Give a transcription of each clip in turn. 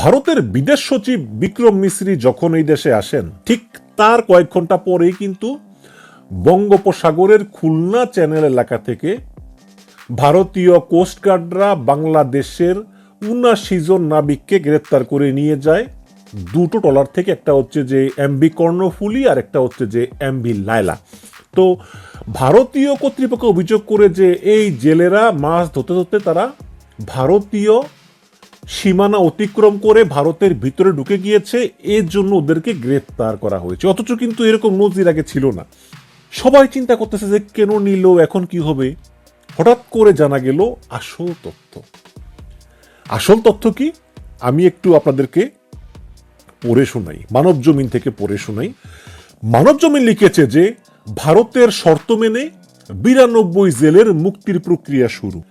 ভারতের বিদেশ সচিব বিক্রম মিশ্রি যখন এই দেশে আসেন, ঠিক তার কয়েক ঘণ্টা পরেই কিন্তু বঙ্গোপসাগরের খুলনা চ্যানেল এলাকা থেকে ভারতীয় কোস্টগার্ডরা বাংলাদেশের উনাশি জন নাবিককে গ্রেপ্তার করে নিয়ে যায়। দুটো টলার থেকে একটা হচ্ছে যে এমবি কর্ণফুলি আর একটা হচ্ছে যে এমবি লায়লা। তো ভারতীয় কর্তৃপক্ষ অভিযোগ করে যে এই জেলেরা মাছ ধরতে ধরতে তারা ভারতীয় সীমানা অতিক্রম করে ভারতের ভিতরে ঢুকে গিয়েছে, এর জন্য ওদেরকে গ্রেপ্তার করা হয়েছে। অথচ কিন্তু এরকম নজির আগে ছিল না। সবাই চিন্তা করতেছে যে কেন নিল, এখন কি হবে? হঠাৎ করে জানা গেল আসল তথ্য। আসল তথ্য কি? আমি একটু আপনাদেরকে পড়ে শোনাই, মানব জমিন থেকে পড়ে শোনাই। মানব জমিন লিখেছে যে, ভারতের শর্ত মেনে বিরানব্বই জেলের মুক্তির প্রক্রিয়া শুরু।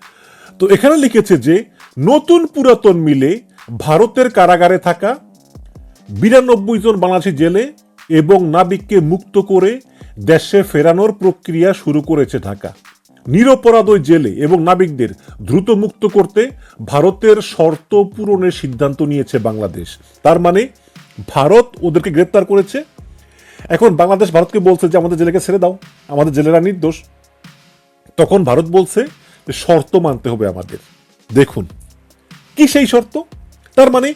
তো এখানে লিখেছে যে নতুন পুরাতন মিলে ভারতের কারাগারে থাকা বিরানব্বই জন বাংলাদেশি জেলে এবং নাবিককে মুক্ত করে দেশে ফেরানোর প্রক্রিয়া শুরু করেছে ঢাকা। নিরপরাধ জেলে এবং নাবিকদের দ্রুত মুক্ত করতে ভারতের শর্ত পূরণের সিদ্ধান্ত নিয়েছে বাংলাদেশ। তার মানে ভারত ওদেরকে গ্রেপ্তার করেছে। এখন বাংলাদেশ ভারতকে বলছে যে, আমাদের জেলেকে ছেড়ে দাও। আমাদের জেলেরা নির্দোষ। তখন ভারত বলছে যে শর্ত মানতে হবে আমাদের। দেখুন কি সেই শর্ত? তার মানে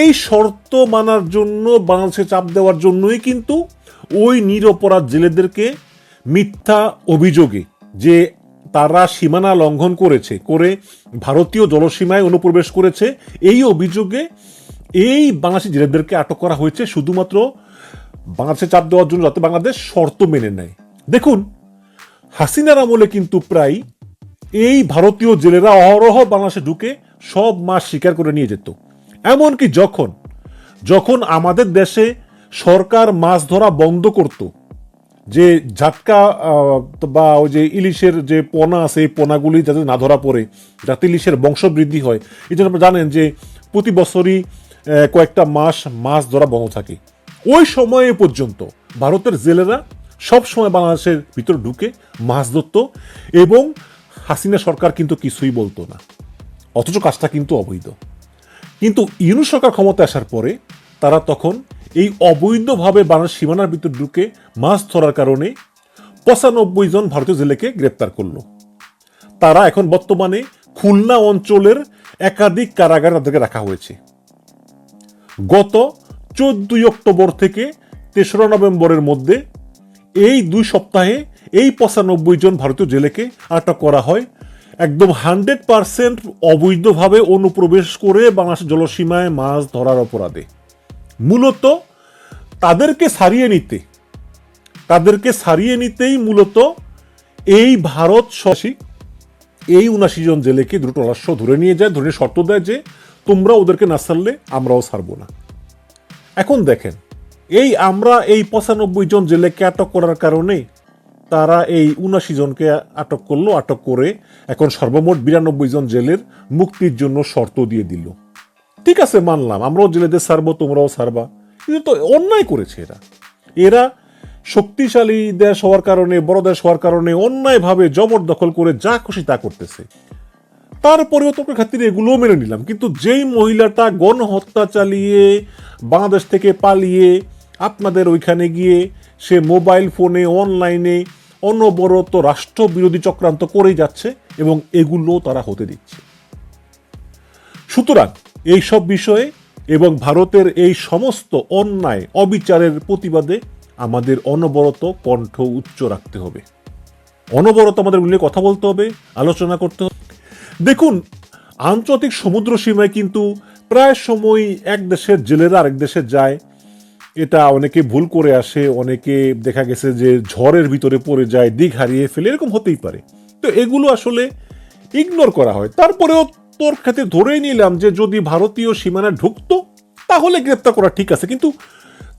এই শর্ত মানার জন্য, বাংলাদেশে চাপ দেওয়ার জন্যই কিন্তু ওই নিরপরাধ জেলেদেরকে মিথ্যা অভিযোগে যে তারা সীমানা লঙ্ঘন করেছে, করে ভারতীয় জলসীমায় অনুপ্রবেশ করেছে, এই অভিযোগে এই বাংলাদেশি জেলেদেরকে আটক করা হয়েছে শুধুমাত্র বাংলাদেশে চাপ দেওয়ার জন্য যাতে বাংলাদেশ শর্ত মেনে নেয়। দেখুন, হাসিনার আমলে কিন্তু প্রায় এই ভারতীয় জেলেরা অহরহ বাংলাদেশে ঢুকে সব মাছ শিকার করে নিয়ে যেত। এমনকি যখন যখন আমাদের দেশে সরকার মাছ ধরা বন্ধ করত, যে ঝাটকা বা ওই যে ইলিশের যে পোনা আছে, এই পোনাগুলি যাতে না ধরা পড়ে, যাতে ইলিশের বংশবৃদ্ধি হয়, এই জন্য আপনারা জানেন যে প্রতি বছরই কয়েকটা মাস মাছ ধরা বন্ধ থাকে। ওই সময়ে পর্যন্ত ভারতের জেলেরা সব সময় বাংলাদেশের ভিতর ঢুকে মাছ ধরত এবং হাসিনা সরকার কিন্তু কিছুই বলতো না। অথচ কাজটা কিন্তু অবৈধ। কিন্তু ইউনুস সরকার ক্ষমতা আসার পরে তারা তখন এই অবৈধভাবে বাংলাদেশ সীমানার ভিতর ঢুকে মাছ ধরার কারণে পঁচানব্বই জন ভারতীয় জেলেকে গ্রেপ্তার করল। তারা এখন বর্তমানে খুলনা অঞ্চলের একাধিক কারাগারে তাদেরকে রাখা হয়েছে। গত চোদ্দই অক্টোবর থেকে তেসরা নভেম্বরের মধ্যে এই দুই সপ্তাহে এই পঁচানব্বই জন ভারতীয় জেলেকে আটক করা হয় একদম হান্ড্রেড পার্সেন্ট অবৈধভাবে অনুপ্রবেশ করে বাংলাদেশের জলসীমায় মাছ ধরার অপরাধে। মূলত তাদেরকে সারিয়ে নিতে, তাদেরকে সারিয়ে নিতেই মূলত এই ভারত শশী এই উনাশি জন জেলেকে দ্রুত রাষ্ট্র ধরে নিয়ে যায়, ধরে শর্ত দেয় যে তোমরা ওদেরকে না সারলে আমরাও ছাড়বো না। এখন দেখেন, এই আমরা এই পঁচানব্বই জন জেলেকে আটক করার কারণে তারা এই উনাশি জনকে আটক করল, আটক করে এখন সর্বমোট বিরানব্বই জন জেলের মুক্তির জন্য শর্ত দিয়ে দিল। ঠিক আছে, মানলাম, আমরাও জেলেদের ছাড়বো তোমরাও সারবা। কিন্তু তো অন্যায় করেছে এরা। এরা শক্তিশালী দেশ হওয়ার কারণে বড় দেশ হওয়ার কারণে অন্যায়ভাবে জবরদখল করে যা খুশি তা করতেছে। তারপরেও তোকে খাতিরে, এগুলোও মেনে নিলাম। কিন্তু যেই মহিলাটা গণহত্যা চালিয়ে বাংলাদেশ থেকে পালিয়ে আপনাদের ওইখানে গিয়ে সে মোবাইল ফোনে, অনলাইনে অনবরত রাষ্ট্রবিরোধী চক্রান্ত করেই যাচ্ছে এবং এগুলো তারা হতে দিচ্ছে। সুতরাং এই সব বিষয়ে এবং ভারতের এই সমস্ত অন্যায়, অবিচারের প্রতিবাদে আমাদের অনবরত কণ্ঠ উচ্চ রাখতে হবে। অনবরত আমাদের উল্লেখ কথা বলতে হবে, আলোচনা করতে হবে। দেখুন, আন্তর্জাতিক সমুদ্র সীমায় কিন্তু প্রায় সময় এক দেশের জেলেরা আরেক দেশে যায় এটা অনেকে ভুল করে আসে, অনেকে দেখা গেছে যে ঝড়ের ভিতরে পড়ে যায়, দিক হারিয়ে ফেলে, এরকম হতেই পারে। তো এগুলো আসলে ইগনোর করা হয়। তারপরেও তোর ক্ষেত্রে ধরেই নিলাম যে যদি ভারতীয় সীমানায় ঢুকতো, তাহলে গ্রেপ্তার করা ঠিক আছে। কিন্তু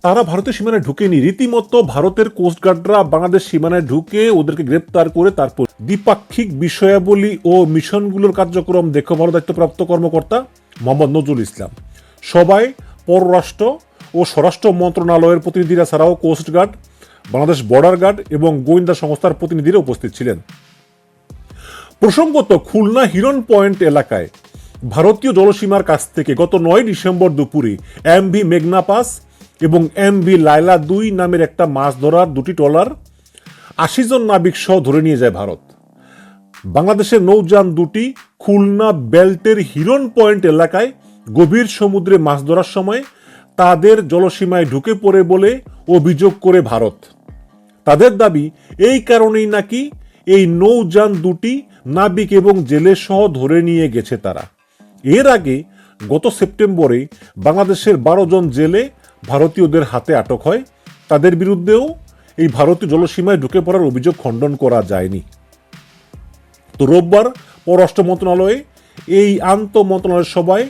তারা ভারতের সীমানায় ঢুকেনি। রীতিমতো ভারতের কোস্টগার্ডরা বাংলাদেশ সীমানায় ঢুকে ওদেরকে গ্রেপ্তার করে তারপর দ্বিপাক্ষিক বিষয়াবলী ও মিশনগুলোর কার্যক্রম দেখভাল দায়িত্বপ্রাপ্ত কর্মকর্তা মোহাম্মদ নজরুল ইসলাম। সবাই পররাষ্ট্র ও স্বরাষ্ট্র মন্ত্রণালয়ের প্রতিনিধিরা ছাড়াও কোস্টগার্ড বাংলাদেশ বর্ডার গার্ড এবং গোয়েন্দা সংস্থার প্রতিনিধিরা উপস্থিত ছিলেন। প্রসঙ্গত, খুলনা হিরন পয়েন্ট এলাকায় ভারতীয় জলসীমার কাছ থেকে গত নয় ডিসেম্বর দুপুরে এমভি মেঘনা পাস এবং এমভি লাইলা দুই নামের একটা মাছ ধরার দুটি ট্রলার আশি জন নাবিক সহ ধরে নিয়ে যায় ভারত। বাংলাদেশের নৌযান দুটি খুলনা বেল্টের হিরন পয়েন্ট এলাকায় গভীর সমুদ্রে মাছ ধরার সময় তাদের জলসীমায় ঢুকে পড়ে বলে অভিযোগ করে ভারত। তাদের দাবি, এই কারণেই নাকি এই নৌযান দুটি নাবিক এবং জেলে সহ ধরে নিয়ে গেছে তারা। এর আগে গত সেপ্টেম্বরে বাংলাদেশের বারো জন জেলে ভারতীয়দের হাতে আটক হয়। তাদের বিরুদ্ধেও এই ভারতীয় জলসীমায় ঢুকে পড়ার অভিযোগ খণ্ডন করা যায়নি। তো রোববার পররাষ্ট্র মন্ত্রণালয়ে এই আন্ত মন্ত্রণালয়ের সভায়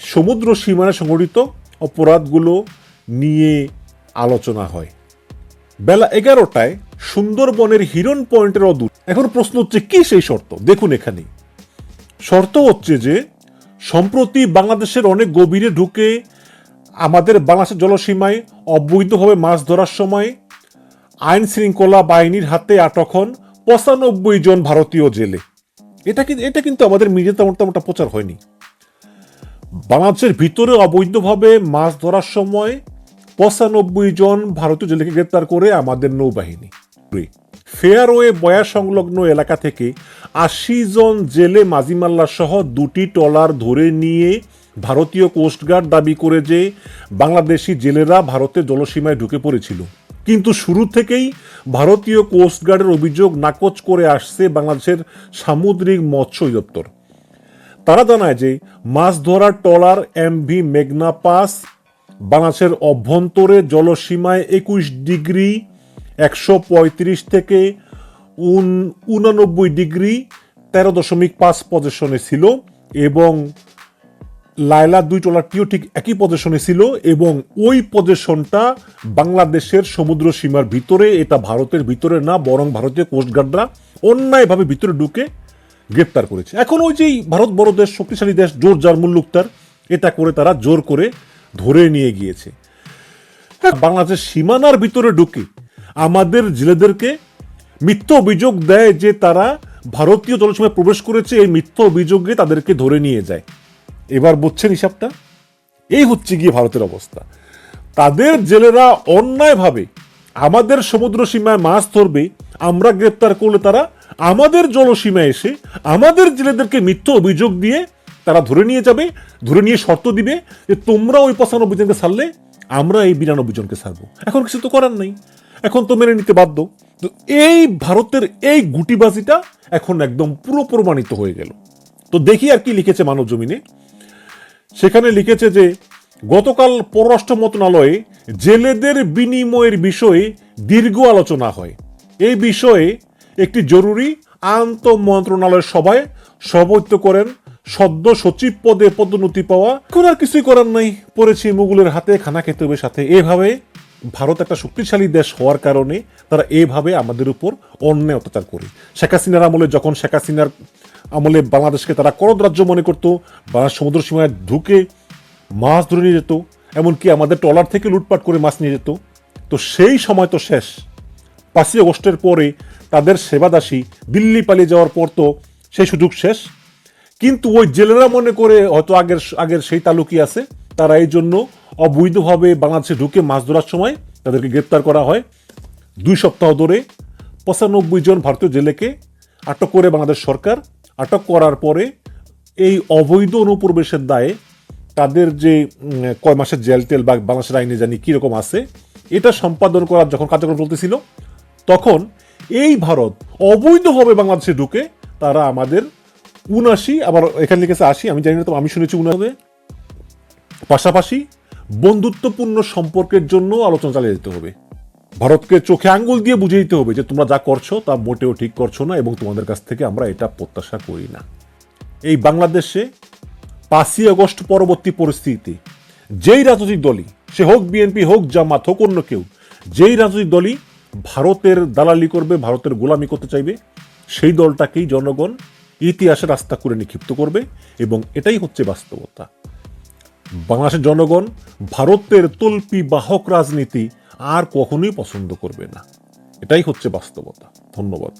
সমুদ্র সীমানায় সংঘটিত অপরাধগুলো নিয়ে আলোচনা হয়। বেলা এগারোটায় সুন্দরবনের হিরন পয়েন্টের অদূর। এখন প্রশ্ন হচ্ছে, কি সেই শর্ত? দেখুন এখানে। শর্ত হচ্ছে যে, সম্প্রতি বাংলাদেশের অনেক গভীরে ঢুকে আমাদের বাংলাদেশের জলসীমায় অবৈধভাবে মাছ ধরার সময় আইন শৃঙ্খলা বাহিনীর হাতে আটক হন পঁচানব্বই জন ভারতীয় জেলে। এটা কিন্তু এটা কিন্তু আমাদের মিডিয়াতে তেমন তেমনটা প্রচার হয়নি। বাংলাদেশের ভিতরে অবৈধভাবে মাছ ধরার সময় পঁচানব্বই জন ভারতীয় জেলেকে গ্রেপ্তার করে আমাদের নৌবাহিনী। ফেয়ারওয়ে বয়া সংলগ্ন এলাকা থেকে আশি জন জেলে মাজিমাল্লা সহ দুটি ট্রলার ধরে নিয়ে ভারতীয় কোস্টগার্ড দাবি করে যে বাংলাদেশি জেলেরা ভারতের জলসীমায় ঢুকে পড়েছিল। কিন্তু শুরু থেকেই ভারতীয় কোস্টগার্ডের অভিযোগ নাকচ করে আসছে বাংলাদেশের সামুদ্রিক মৎস্য অধিদপ্তর। তারা জানায় যে মাছ ধরার ট্রলার এমভি মেঘনা পাস বাংলাদেশের অভ্যন্তরে জলসীমায় একুশ ডিগ্রি, একশো পঁয়ত্রিশ থেকে উন উনানব্বই ডিগ্রি, তেরো দশমিক পাঁচ পজিশনে ছিল এবং লায়লা দুই ট্রলারটিও ঠিক একই পজিশনে ছিল এবং ওই পজিশনটা বাংলাদেশের সমুদ্র সীমার ভিতরে, এটা ভারতের ভিতরে না, বরং ভারতীয় কোস্টগার্ডরা অন্যায়ভাবে ভিতরে ঢুকে গ্রেপ্তার করেছে। এখন ওই যে ভারত বড় দেশ শক্তিশালী দেশ জোর যার মুল্লুকতার এটা করে তারা জোর করে ধরে নিয়ে গিয়েছে। হ্যাঁ, বাংলাদেশের সীমানার ভিতরে ঢুকে আমাদের জেলেদেরকে মিথ্যা অভিযোগ দেয় যে তারা ভারতীয় জলসীমায় প্রবেশ করেছে এই মিথ্যা অভিযোগে তাদেরকে ধরে নিয়ে যায়। এবার বুঝছেন হিসাবটা? এই হচ্ছে গিয়ে ভারতের অবস্থা। তাদের জেলেরা অন্যায়ভাবে আমাদের সমুদ্র সীমায় মাছ ধরবে আমরা গ্রেপ্তার করলে তারা আমাদের জলসীমায় এসে আমাদের জেলেদেরকে মিথ্যা অভিযোগ দিয়ে তারা ধরে নিয়ে যাবে, ধরে নিয়ে শর্ত দিবে যে তোমরা ওই পঁচানব্বই জনকে ছাড়লে আমরা এই বিরানব্বই জনকে ছাড়বো। এখন কিছু তো করার নেই। এখন তো মেনে নিতে বাধ্য। তো এই ভারতের এই গুটিবাজিটা এখন একদম পুরো প্রমাণিত হয়ে গেল। তো দেখি আর কি লিখেছে মানব জমিনে সেখানে লিখেছে যে, গতকাল পররাষ্ট্র মন্ত্রণালয়ে জেলেদের বিনিময়ের বিষয়ে দীর্ঘ আলোচনা হয়। এই বিষয়ে একটি জরুরি আন্ত মন্ত্রণালয়ের সভায় সভাপতিত্ব করেন সদ্য সচিব পদে পদোন্নতি পাওয়া এখন আর কিছুই করার নাই, পড়েছি মুগুলের হাতে, খানা খেতে হবে সাথে। এভাবে ভারত একটা শক্তিশালী দেশ হওয়ার কারণে তারা এভাবে আমাদের উপর অন্যায় অত্যাচার করে। শেখ হাসিনার আমলে, যখন শেখ হাসিনার আমলে বাংলাদেশকে তারা করদ রাজ্য মনে করতো, বাংলাদেশ সমুদ্র সীমায় ঢুকে মাছ ধরে নিয়ে যেত, এমনকি আমাদের ট্রলার থেকে লুটপাট করে মাছ নিয়ে যেত। তো সেই সময় তো শেষ। পাঁচই আগস্টের পরে তাদের সেবাদাসী দিল্লি পালিয়ে যাওয়ার পর তো সেই সুযোগ শেষ। কিন্তু ওই জেলেরা মনে করে হয়তো আগের আগের সেই তালুকি আছে। তারা এই জন্য অবৈধভাবে বাংলাদেশে ঢুকে মাছ ধরার সময় তাদেরকে গ্রেপ্তার করা হয়। দুই সপ্তাহ ধরে পঁচানব্বই জন ভারতীয় জেলেকে আটক করে বাংলাদেশ সরকার। আটক করার পরে এই অবৈধ অনুপ্রবেশের দায়ে তাদের যে কয় মাসের জেল টেল বা বাংলাদেশের আইনে জানি কীরকম আছে, এটা সম্পাদন করার যখন কার্যক্রম চলতেছিল তখন এই ভারত অবৈধভাবে বাংলাদেশে ঢুকে তারা আমাদের উনাশি আবার এখানে লিখেছে আশি, আমি জানি না তো, আমি শুনেছি উনাবে পাশাপাশি বন্ধুত্বপূর্ণ সম্পর্কের জন্য আলোচনা চালিয়ে যেতে হবে। ভারতকে চোখে আঙ্গুল দিয়ে বুঝিয়ে দিতে হবে যে তোমরা যা করছ তা মোটেও ঠিক করছ না এবং তোমাদের কাছ থেকে আমরা এটা প্রত্যাশা করি না। এই বাংলাদেশে পাঁচই আগস্ট পরবর্তী পরিস্থিতিতে যেই রাজনৈতিক দলই, সে হোক বিএনপি হোক জামাত হোক অন্য কেউ, যেই রাজনৈতিক দলই ভারতের দালালি করবে, ভারতের গোলামি করতে চাইবে, সেই দলটাকেই জনগণ ইতিহাসে রাস্তা করে নিক্ষিপ্ত করবে এবং এটাই হচ্ছে বাস্তবতা। বাংলাদেশের জনগণ, ভারতের তল্পি বাহক রাজনীতি আর কখনোই পছন্দ করবে না। এটাই হচ্ছে বাস্তবতা। ধন্যবাদ।